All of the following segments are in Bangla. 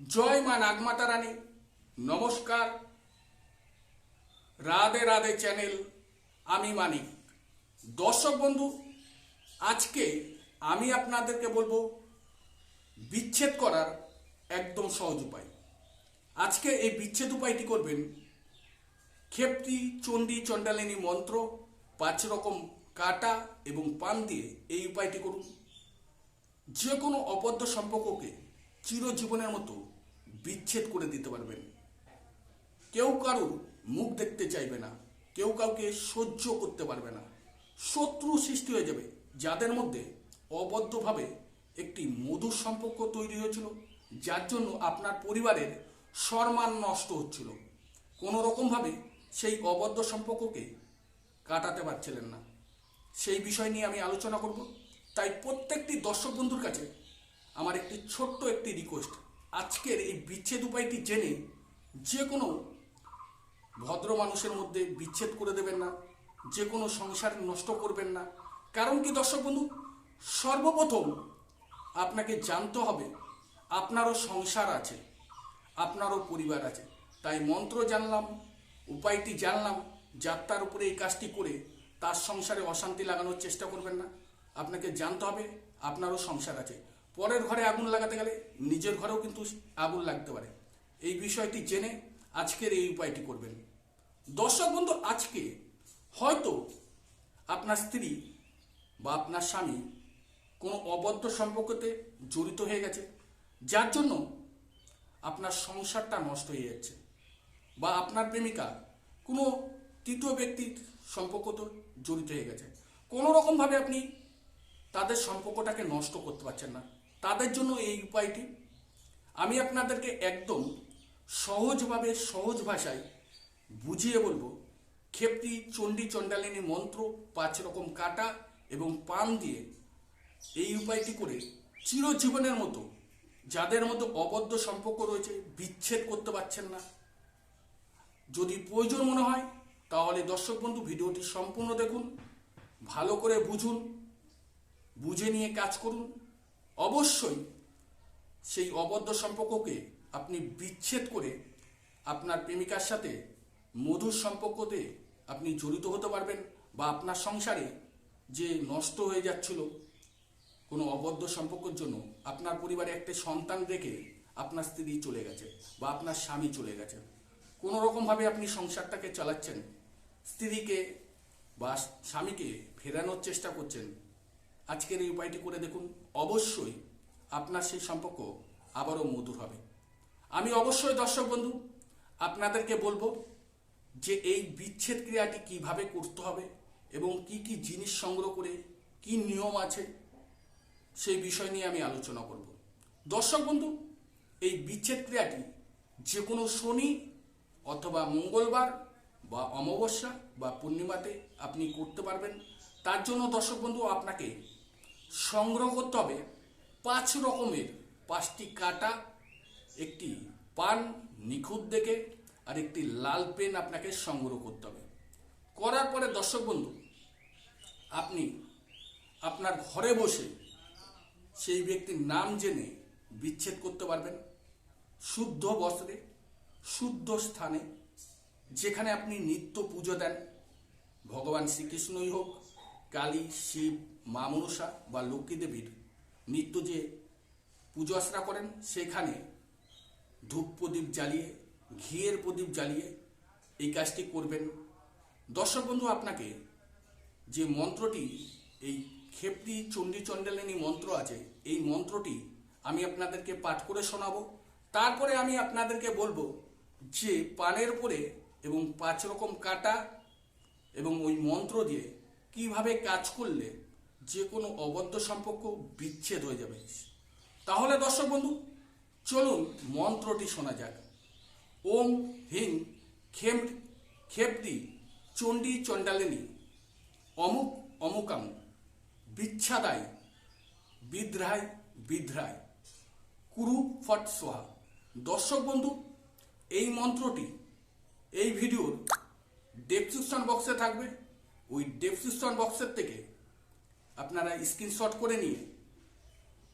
জয় মা নাগমাতা রানী। নমস্কার। রাধে রাধে চ্যানেল, আমি মানিক। দর্শক বন্ধু, আজকে আমি আপনাদেরকে বলব, বিচ্ছেদ করার একদম সহজ উপায়। আজকে এই বিচ্ছেদ উপায়টি করবেন ক্ষেপটি চণ্ডী, চণ্ডালিনী মন্ত্র, পাঁচ রকম কাটা এবং পান দিয়ে এই উপায়টি করুন। যে কোনো অবদ্ধ সম্পর্ককে চিরজীবনের মতো বিচ্ছেদ করে দিতে পারবেন। কেউ কারও মুখ দেখতে চাইবে না, কেউ কাউকে সহ্য করতে পারবে না। শত্রু সৃষ্টি হয়ে যাবে, যাদের মধ্যে অবদ্ধভাবে একটি মধুর সম্পর্ক তৈরি হয়েছিল, যার জন্য আপনার পরিবারের সম্মান নষ্ট হচ্ছিল। কোনো রকমভাবে সেই অবদ্ধ সম্পর্ককে কাটাতে পারছিলেন না। সেই বিষয় নিয়ে আমি আলোচনা করব। তাই প্রত্যেকটি দর্শক বন্ধুর কাছে আমার একটি ছোট্ট একটি রিকোয়েস্ট আজকের এই বিচ্ছেদ উপায়টি জেনে যে কোনো ভদ্র মানুষের মধ্যে বিচ্ছেদ করে দেবেন না, যে কোনো সংসার নষ্ট করবেন না। কারণ কি দর্শক বন্ধু? সর্বপ্রথম আপনাকে জানতে হবে, আপনারও সংসার আছে, আপনারও পরিবার আছে। তাই মন্ত্র জানলাম, উপায়টি জানলাম, যাত্রার উপরে এই কাজটি করে তার সংসারে অশান্তি লাগানোর চেষ্টা করবেন না। আপনাকে জানতে হবে, আপনারও সংসার আছে। পরের ঘরে আগুন লাগাতে গেলে নিজের ঘরেও কিন্তু আগুন লাগতে পারে। এই বিষয়টি জেনে আজকের এই উপায়টি করবেন। দর্শক বন্ধু, আজকে হয়তো আপনার স্ত্রী বা আপনার স্বামী কোনো অবদ্ধ সম্পর্কতে জড়িত হয়ে গেছে, যার জন্য আপনার সংসারটা নষ্ট হয়ে যাচ্ছে বা আপনার প্রেমিকা কোনো তৃতীয় ব্যক্তির সম্পর্কতে জড়িত হয়ে গেছে। কোনো রকমভাবে আপনি তাদের সম্পর্কটাকে নষ্ট করতে পারছেন না। তাদের জন্য এই উপায়টি। আমি আপনাদেরকে একদম সহজভাবে, সহজ ভাষায় বুঝিয়ে বলব ক্ষেপটি চণ্ডী, চণ্ডালিনী মন্ত্র, পাঁচ রকম কাটা এবং পান দিয়ে এই উপায়টি করে চিরজীবনের মতো, যাদের মধ্যে অবদ্ধ সম্পর্ক রয়েছে, বিচ্ছেদ করতে পারছেন না। যদি প্রয়োজন মনে হয়, তাহলে দর্শক বন্ধু, ভিডিওটি সম্পূর্ণ দেখুন, ভালো করে বুঝুন, বুঝে নিয়ে কাজ করুন। অবশ্যই সেই অবদ্ধ সম্পর্ককে আপনি বিচ্ছেদ করে আপনার প্রেমিকার সাথে মধুর সম্পর্কতে আপনি জড়িত হতে পারবেন বা আপনার সংসারে যে নষ্ট হয়ে যাচ্ছিল কোনো অবদ্ধ সম্পর্কের জন্য আপনার পরিবারে একটা সন্তান রেখে আপনার স্ত্রী চলে গেছে বা আপনার স্বামী চলে গেছে। কোনো রকমভাবে আপনি সংসারটাকে চালাচ্ছেন, স্ত্রীকে বা স্বামীকে ফেরানোর চেষ্টা করছেন আজকের এই উপায়টি করে দেখুন, অবশ্যই আপনার সেই সম্পর্ক আবারও মধুর হবে। আমি অবশ্যই দর্শক বন্ধু, আপনাদেরকে বলব যে এই বিচ্ছেদ ক্রিয়াটি কীভাবে করতে হবে এবং কি কি জিনিস সংগ্রহ করে কি নিয়ম আছে, সেই বিষয় নিয়ে আমি আলোচনা করব। দর্শক বন্ধু, এই বিচ্ছেদ ক্রিয়াটি যে কোনো শনি অথবা মঙ্গলবার বা অমাবস্যা বা পূর্ণিমাতে আপনি করতে পারবেন। তার জন্য দর্শক বন্ধু, আপনাকে সংগ্রহ করতে হবে পাঁচ রকমের। পাঁচটি কাটা, একটি পান নিখুঁত দেখে আর একটি লাল পেন আপনাকে সংগ্রহ করতে হবে। করার পরে দর্শক বন্ধু, আপনি আপনার ঘরে বসে সেই ব্যক্তির নাম জেনে বিচ্ছেদ করতে পারবেন। শুদ্ধ বস্ত্রে, শুদ্ধ স্থানে যেখানে আপনি নিত্য পুজো দেন। ভগবান শ্রীকৃষ্ণই হোক, কালী, শিব মা মনসা বা লক্ষ্মী দেবীর নিত্য যে পুজো আশ্রা করেন, সেখানে ধূপ প্রদীপ জ্বালিয়ে, ঘিয়ের প্রদীপ জ্বালিয়ে এই কাজটি করবেন। দর্শক বন্ধু, আপনাকে যে মন্ত্রটি, এই ক্ষেপটি চণ্ডী চণ্ডালিনী মন্ত্র আছে, এই মন্ত্রটি আমি আপনাদেরকে পাঠ করে শোনাবো। তারপরে আমি আপনাদেরকে বলব যে পানের পরে এবং পাঁচ রকম কাটা এবং ওই মন্ত্র দিয়ে কীভাবে কাজ করলে যে কোনো অবদ্ধ সম্পর্ক বিচ্ছেদ হয়ে যাবে। তাহলে দর্শক বন্ধু, চলুন মন্ত্রটি শোনা যাক। ওম হিং খেম খেপটি চণ্ডী চণ্ডালিনী অমুক অমুকাম বিচ্ছাদায় বিদ্রায় বিদ্রায় কুরু ফট সোহা। দর্শক বন্ধু, এই মন্ত্রটি, এই ভিডিওর ডেসক্রিপশন বক্সে থাকবে। ওই ডেসক্রিপশন বক্সের থেকে আপনারা স্ক্রিনশট করে নিয়ে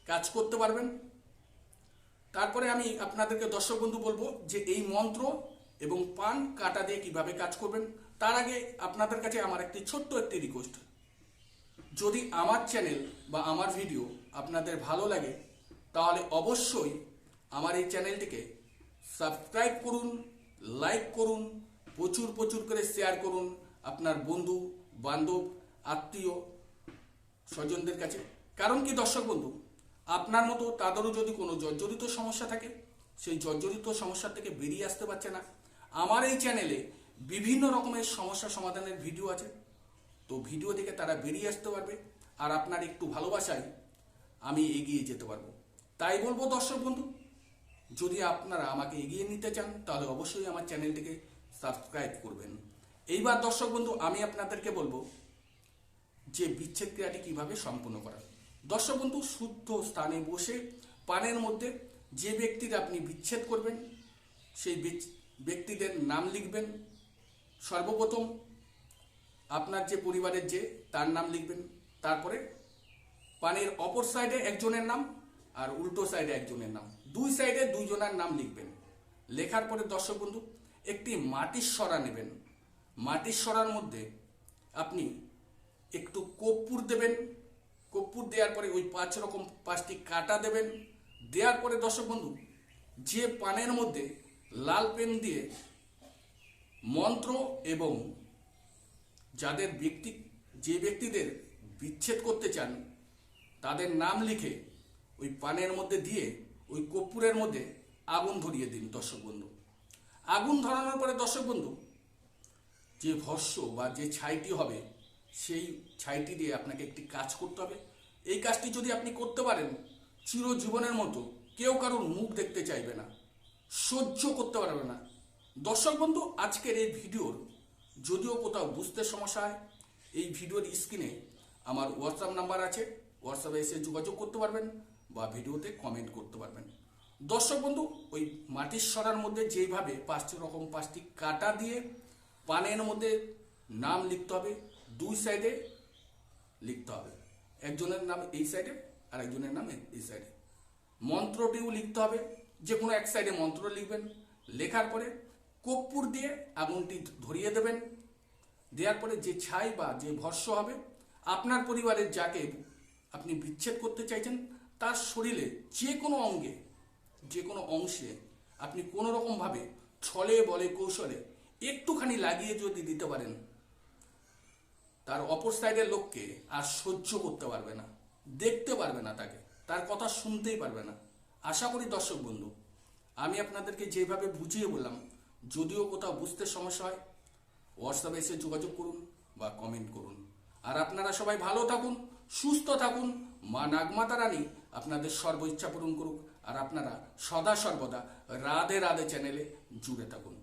কাজ করতে পারবেন। তারপরে আমি আপনাদেরকে দর্শক বন্ধু বলব যে এই মন্ত্র এবং পান কাটা দিয়ে কীভাবে কাজ করবেন, তার আগে আপনাদের কাছে আমার একটি ছোট্ট একটি রিকোয়েস্ট যদি আমার চ্যানেল বা আমার ভিডিও আপনাদের ভালো লাগে, তাহলে অবশ্যই আমার এই চ্যানেলটিকে সাবস্ক্রাইব করুন লাইক করুন, প্রচুর প্রচুর করে শেয়ার করুন আপনার বন্ধু, বান্ধব, আত্মীয় স্বজনদের কাছে। কারণ কি দর্শক বন্ধু? আপনার মতো তাদেরও যদি কোনো জর্জরিত সমস্যা থাকে, সেই জর্জরিত সমস্যা থেকে বেরিয়ে আসতে পারছে না। আমার এই চ্যানেলে বিভিন্ন রকমের সমস্যা সমাধানের ভিডিও আছে। তো ভিডিও দেখে তারা বেরিয়ে আসতে পারবে। আর আপনার একটু ভালোবাসায় আমি এগিয়ে যেতে পারব। তাই বলব দর্শক বন্ধু, যদি আপনারা আমাকে এগিয়ে নিতে চান, তাহলে অবশ্যই আমার চ্যানেলটিকে সাবস্ক্রাইব করবেন। এইবার দর্শক বন্ধু, আমি আপনাদেরকে বলব যে বিচ্ছেদ ক্রিয়াটি কীভাবে সম্পূর্ণ করা। দর্শক বন্ধু, শুদ্ধ স্থানে বসে পানের মধ্যে যে ব্যক্তির আপনি বিচ্ছেদ করবেন, সেই ব্যক্তিদের নাম লিখবেন। সর্বপ্রথম আপনার যে পরিবারের যে, তার নাম লিখবেন। তারপরে পানের অপর সাইডে একজনের নাম আর উল্টো সাইডে একজনের নাম। দুই সাইডে দুইজনের নাম লিখবেন। লেখার পরে দর্শক বন্ধু, একটি মাটির সরা নেবেন। মাটির সরার মধ্যে আপনি একটু কর্পূর দেবেন। কর্পূর দেওয়ার পরে ওই পাঁচ রকম পাঁচটি কাটা দেবেন। দেওয়ার পরে দর্শক বন্ধু, যে পানের মধ্যে লাল পেন দিয়ে মন্ত্র এবং যাদের ব্যক্তি, যে ব্যক্তিদের বিচ্ছেদ করতে চান, তাদের নাম লিখে ওই পানের মধ্যে দিয়ে ওই কর্পূরের মধ্যে আগুন ধরিয়ে দিন দর্শক বন্ধু। আগুন ধরানোর পরে দর্শক বন্ধু, যে ভস্য বা যে ছাইটি হবে সেই ছাইটি দিয়ে আপনাকে একটি কাজ করতে হবে। এই কাজটি যদি আপনি করতে পারেন, চিরজীবনের মতো কেউ কারোর মুখ দেখতে চাইবে না, সহ্য করতে পারবে না। দর্শক বন্ধু, আজকের এই ভিডিওর যদিও কোথাও বুঝতে সমস্যা হয়, এই ভিডিওর স্ক্রিনে আমার হোয়াটসঅ্যাপ নাম্বার আছে। হোয়াটসঅ্যাপে এসে যোগাযোগ করতে পারবেন বা ভিডিওতে কমেন্ট করতে পারবেন। দর্শক বন্ধু, ওই মাটির সরার মধ্যে যেইভাবে পাঁচটি রকম পাঁচটি কাটা দিয়ে পানের মধ্যে নাম লিখতে হবে দুই সাইডে লিখতে হবে। একজনের নাম এই সাইডে আর একজনের নাম এই সাইডে মন্ত্রটিও লিখতে হবে। যে কোনো এক সাইডে মন্ত্র লিখবেন। লেখার পরে কর্পূর দিয়ে আগুনটি ধরিয়ে দেবেন। দেওয়ার পরে যে ছাই বা যে ভস্য হবে, আপনার পরিবারের যাকে আপনি বিচ্ছেদ করতে চাইছেন, তার শরীরে যে কোনো অঙ্গে যে কোনো অংশে আপনি কোনো রকমভাবে ছলে বলে কৌশলে একটুখানি লাগিয়ে যদি দিতে পারেন তার অপর সাইডের লোককে আর সহ্য করতে পারবে না, দেখতে পারবে না তাকে, তার কথা শুনতেই পারবে না। আশা করি দর্শক বন্ধু, আমি আপনাদেরকে যেভাবে বুঝিয়ে বললাম, যদিও কোথাও বুঝতে সমস্যা হয় হোয়াটসঅ্যাপে এসে যোগাযোগ করুন বা কমেন্ট করুন। আর আপনারা সবাই ভালো থাকুন, সুস্থ থাকুন, মা নাগমাতা রানী আপনাদের সর্ব ইচ্ছা পূরণ করুক, আর আপনারা সদা সর্বদা রাধে রাধে চ্যানেলে জুড়ে থাকুন।